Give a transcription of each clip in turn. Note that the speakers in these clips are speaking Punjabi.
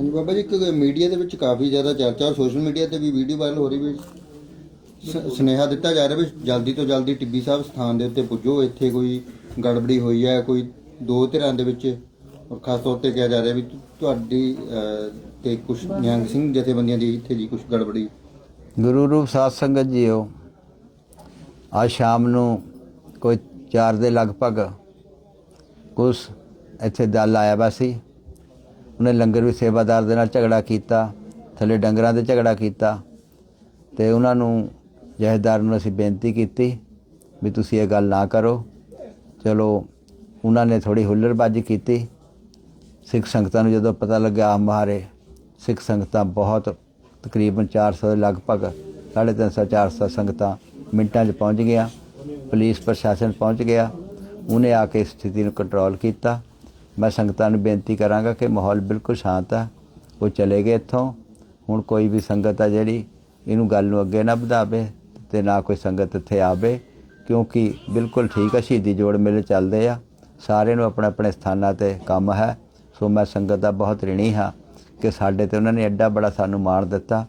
ਹਾਂਜੀ ਬਾਬਾ ਜੀ ਇੱਕ ਮੀਡੀਆ ਦੇ ਵਿੱਚ ਕਾਫੀ ਜ਼ਿਆਦਾ ਚਰਚਾ ਔਰ ਸੋਸ਼ਲ ਮੀਡੀਆ ਤੇ ਵੀ ਵੀਡੀਓ ਵਾਇਰਲ ਹੋ ਰਹੀ ਵੀ ਸ- ਸੁਨੇਹਾ ਦਿੱਤਾ ਜਾ ਰਿਹਾ ਵੀ ਜਲਦੀ ਤੋਂ ਜਲਦੀ ਟਿੱਬੀ ਸਾਹਿਬ ਸਥਾਨ ਦੇ ਉੱਤੇ ਪੁੱਜੋ ਇੱਥੇ ਕੋਈ ਗੜਬੜੀ ਹੋਈ ਹੈ ਕੋਈ ਦੋ ਧਿਰਾਂ ਦੇ ਵਿੱਚ ਔਰ ਖਾਸ ਤੌਰ ਤੇ ਕਿਹਾ ਜਾ ਰਿਹਾ ਵੀ ਤੁ- ਤੁਹਾਡੀ ਅਹ, ਤੇ ਕੁਝ ਨਿਹੰਗ ਸਿੰਘ ਜਥੇਬੰਦੀਆਂ ਦੀ ਇੱਥੇ ਜੀ ਕੁਛ ਗੜਬੜੀ। ਗੁਰੂ ਰੂਪ ਸਾਧ ਸੰਗਤ ਜੀਓ ਅੱਜ ਸ਼ਾਮ ਨੂੰ ਕੋਈ 4 ਦੇ ਲਗਭਗ ਕੁਛ ਇੱਥੇ ਦਲ ਆਇਆ ਵਾ ਸੀ। ਉਹਨੇ ਲੰਗਰ ਵੀ ਸੇਵਾਦਾਰ ਦੇ ਨਾਲ ਝਗੜਾ ਕੀਤਾ, ਥੱਲੇ ਡੰਗਰਾਂ ਦੇ ਝਗੜਾ ਕੀਤਾ। ਤੇ ਉਹਨਾਂ ਨੂੰ ਜਹੇਦਾਰ ਨੂੰ ਅਸੀਂ ਬੇਨਤੀ ਕੀਤੀ ਵੀ ਤੁਸੀਂ ਇਹ ਗੱਲ ਨਾ ਕਰੋ। ਚਲੋ, ਉਹਨਾਂ ਨੇ ਥੋੜੀ ਹੁੱਲੜਬਾਜ਼ੀ ਕੀਤੀ। ਸਿੱਖ ਸੰਗਤਾਂ ਨੂੰ ਜਦੋਂ ਪਤਾ ਲੱਗਾ ਹਮਾਰੇ ਸਿੱਖ ਸੰਗਤਾਂ ਬਹੁਤ ਤਕਰੀਬਨ 400 ਦੇ ਲਗਭਗ 350 400 ਸੰਗਤਾਂ ਮਿੰਟਾਂ 'ਚ ਪਹੁੰਚ ਗਿਆ ਪੁਲਿਸ ਪ੍ਰਸ਼ਾਸਨ ਪਹੁੰਚ ਗਿਆ। ਉਹਨੇ ਆ ਕੇ ਸਥਿਤੀ ਨੂੰ ਕੰਟਰੋਲ ਕੀਤਾ। ਮੈਂ ਸੰਗਤਾਂ ਨੂੰ ਬੇਨਤੀ ਕਰਾਂਗਾ ਕਿ ਮਾਹੌਲ ਬਿਲਕੁਲ ਸ਼ਾਂਤ ਹੈ ਉਹ ਚਲੇ ਗਏ ਇੱਥੋਂ। ਹੁਣ ਕੋਈ ਵੀ ਸੰਗਤ ਆ ਜਿਹੜੀ, ਇਹਨੂੰ ਗੱਲ ਨੂੰ ਅੱਗੇ ਨਾ ਵਧਾਵੇ ਤੇ ਨਾ ਕੋਈ ਸੰਗਤ ਇੱਥੇ ਆਵੇ, ਕਿਉਂਕਿ ਬਿਲਕੁਲ ਠੀਕ ਆ, ਸ਼ਹੀਦੀ ਜੋੜ ਮੇਲੇ ਚੱਲਦੇ ਆ। ਸਾਰਿਆਂ ਨੂੰ ਆਪਣੇ ਆਪਣੇ ਸਥਾਨਾਂ ਤੇ ਕੰਮ ਹੈ। ਸੋ ਮੈਂ ਸੰਗਤ ਦਾ ਬਹੁਤ ਰਿਣੀ ਹਾਂ ਕਿ ਸਾਡੇ ਤੇ ਉਹਨਾਂ ਨੇ ਐਡਾ ਬੜਾ ਸਾਨੂੰ ਮਾਣ ਦਿੱਤਾ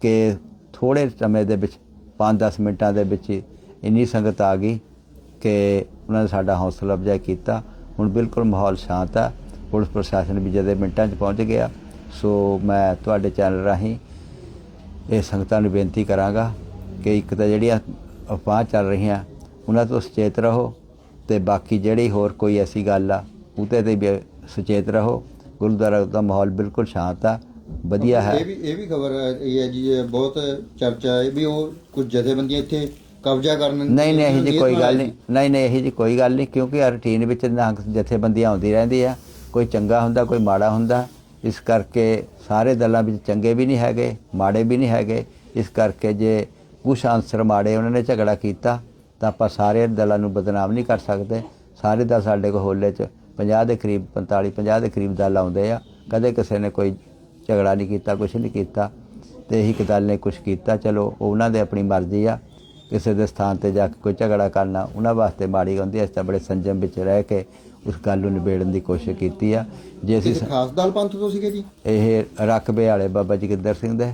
ਕਿ ਥੋੜੇ ਸਮੇਂ ਦੇ ਵਿੱਚ 5-10 ਮਿੰਟਾਂ ਦੇ ਵਿੱਚ ਇੰਨੀ ਸੰਗਤ ਆ ਗਈ ਕਿ ਉਹਨਾਂ ਨੇ ਸਾਡਾ ਹੌਸਲਾ ਅਫਜ਼ਾਈ ਕੀਤਾ। ਹੁਣ ਬਿਲਕੁਲ ਮਾਹੌਲ ਸ਼ਾਂਤ ਆ। ਪੁਲਿਸ ਪ੍ਰਸ਼ਾਸਨ ਵੀ ਜਦੇ ਮਿੰਟਾਂ 'ਚ ਪਹੁੰਚ ਗਿਆ, ਸੋ ਮੈਂ ਤੁਹਾਡੇ ਚੈਨਲ ਰਾਹੀਂ ਇਹ ਸੰਗਤਾਂ ਨੂੰ ਬੇਨਤੀ ਕਰਾਂਗਾ ਕਿ ਇੱਕ ਤਾਂ ਜਿਹੜੀਆਂ ਅਫਵਾਹ ਚੱਲ ਰਹੀਆਂ, ਉਹਨਾਂ ਤੋਂ ਸੁਚੇਤ ਰਹੋ ਤੇ ਬਾਕੀ ਜਿਹੜੀ ਹੋਰ ਕੋਈ ਐਸੀ ਗੱਲ ਆ ਉਹਤੇ ਤੇ ਵੀ ਸੁਚੇਤ ਰਹੋ। ਗੁਰਦੁਆਰਾ ਦਾ ਮਾਹੌਲ ਬਿਲਕੁਲ ਸ਼ਾਂਤ ਆ, ਵਧੀਆ ਹੈ। ਇਹ ਵੀ ਇਹ ਵੀ ਖਬਰ ਹੈ ਜੀ ਬਹੁਤ ਚਰਚਾ ਹੈ ਵੀ ਉਹ ਕੁਝ ਜਥੇਬੰਦੀਆਂ ਇੱਥੇ ਕਬਜ਼ਾ ਕਰਨ ਨਹੀਂ ਨਹੀਂ ਇਹੋ ਜੀ ਕੋਈ ਗੱਲ ਨਹੀਂ। ਨਹੀਂ ਨਹੀਂ ਇਹੋ ਜੀ ਕੋਈ ਗੱਲ ਨਹੀਂ ਕਿਉਂਕਿ ਰੁਟੀਨ ਵਿੱਚ ਨਿਹੰਗ ਜਥੇਬੰਦੀਆਂ ਆਉਂਦੀ ਰਹਿੰਦੀ ਆ। ਕੋਈ ਚੰਗਾ ਹੁੰਦਾ ਕੋਈ ਮਾੜਾ ਹੁੰਦਾ। ਇਸ ਕਰਕੇ ਸਾਰੇ ਦਲਾਂ ਵਿੱਚ ਚੰਗੇ ਵੀ ਨਹੀਂ ਹੈਗੇ ਮਾੜੇ ਵੀ ਨਹੀਂ ਹੈਗੇ। ਇਸ ਕਰਕੇ ਜੇ ਕੁਛ ਆਨਸਰ ਮਾੜੇ ਉਹਨਾਂ ਨੇ ਝਗੜਾ ਕੀਤਾ ਤਾਂ ਆਪਾਂ ਸਾਰੇ ਦਲਾਂ ਨੂੰ ਬਦਨਾਮ ਨਹੀਂ ਕਰ ਸਕਦੇ। ਸਾਰੇ ਦਾ ਸਾਡੇ ਕੋਲ ਹੋਲੇ 'ਚ 50 ਦੇ ਕਰੀਬ 45 50 ਦੇ ਕਰੀਬ ਦਲ ਆਉਂਦੇ ਆ। ਕਦੇ ਕਿਸੇ ਨੇ ਕੋਈ ਝਗੜਾ ਨਹੀਂ ਕੀਤਾ ਕੁਛ ਨਹੀਂ ਕੀਤਾ। ਤੇ ਇਹੀ ਇੱਕ ਦਲ ਨੇ ਕੁਛ ਕੀਤਾ ਚਲੋ ਉਹ ਉਹਨਾਂ ਦੇ ਆਪਣੀ ਮਰਜ਼ੀ ਆ। ਕਿਸੇ ਦੇ ਸਥਾਨ ਤੇ ਜਾ ਕੇ ਕੋਈ ਝਗੜਾ ਕਰਨਾ ਉਹਨਾਂ ਵਾਸਤੇ ਮਾੜੀ ਹੁੰਦੀ ਹੈ। ਅਸੀਂ ਤਾਂ ਬੜੇ ਸੰਜਮ ਵਿੱਚ ਰਹਿ ਕੇ ਉਸ ਗੱਲ ਨੂੰ ਨਿਬੇੜਨ ਦੀ ਕੋਸ਼ਿਸ਼ ਕੀਤੀ ਆ। ਜੇ ਅਸੀਂ ਖਾਸ ਦਲ ਪੰਥ ਤੋਂ ਸੀਗੇ ਜੀ? ਇਹ ਰਕਬੇ ਵਾਲੇ ਬਾਬਾ ਜੋਗਿੰਦਰ ਸਿੰਘ ਦੇ।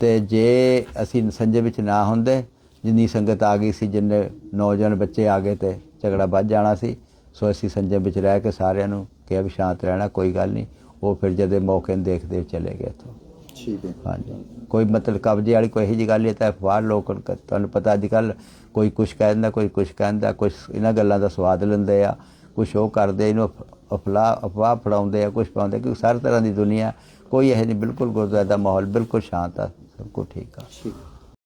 ਤੇ ਜੇ ਅਸੀਂ ਸੰਜਮ ਵਿੱਚ ਨਾ ਹੁੰਦੇ ਜਿੰਨੀ ਸੰਗਤ ਆ ਗਈ ਸੀ ਜਿੰਨੇ ਨੌਜਵਾਨ ਬੱਚੇ ਆ ਗਏ ਤੇ ਝਗੜਾ ਵੱਧ ਜਾਣਾ ਸੀ ਸੋ ਅਸੀਂ ਸੰਜਮ ਵਿੱਚ ਰਹਿ ਕੇ ਸਾਰਿਆਂ ਨੂੰ ਕਿਹਾ ਵੀ ਸ਼ਾਂਤ ਰਹਿਣਾ ਕੋਈ ਗੱਲ ਨਹੀਂ। ਉਹ ਫਿਰ ਜਦੇ ਮੌਕੇ ਨੂੰ ਦੇਖਦੇ ਚਲੇ ਗਏ ਇੱਥੋਂ। ਠੀਕ ਹੈ ਹਾਂਜੀ। ਕੋਈ ਮਤਲਬ ਕਬਜ਼ੇ ਵਾਲੀ ਕੋਈ ਇਹੋ ਜਿਹੀ ਗੱਲ ਨਹੀਂ ਤਾਂ ਅਖਬਾਰ ਲੋਕ ਤੁਹਾਨੂੰ ਪਤਾ ਅੱਜ ਕੱਲ ਕੋਈ ਕੁਝ ਕਹਿੰਦਾ ਕੋਈ ਕੁਝ ਕਹਿੰਦਾ ਕੁਝ ਇਹਨਾਂ ਗੱਲਾਂ ਦਾ ਸਵਾਦ ਲੈਂਦੇ ਆ ਕੁਝ ਉਹ ਕਰਦੇ ਇਹਨੂੰ ਅਫ- ਅਫਲਾ ਅਫਵਾਹ ਫੜਾਉਂਦੇ ਆ ਕੁਝ ਪਾਉਂਦੇ ਕਿ ਹਰ ਤਰ੍ਹਾਂ ਦੀ ਦੁਨੀਆ ਕੋਈ ਇਹ ਨਹੀਂ ਬਿਲਕੁਲ ਗੁਰਦੁਆਰਾ ਦਾ ਮਾਹੌਲ ਬਿਲਕੁਲ ਸ਼ਾਂਤ ਆ ਸਭ ਕੁਝ ਠੀਕ ਆ। ਠੀਕ।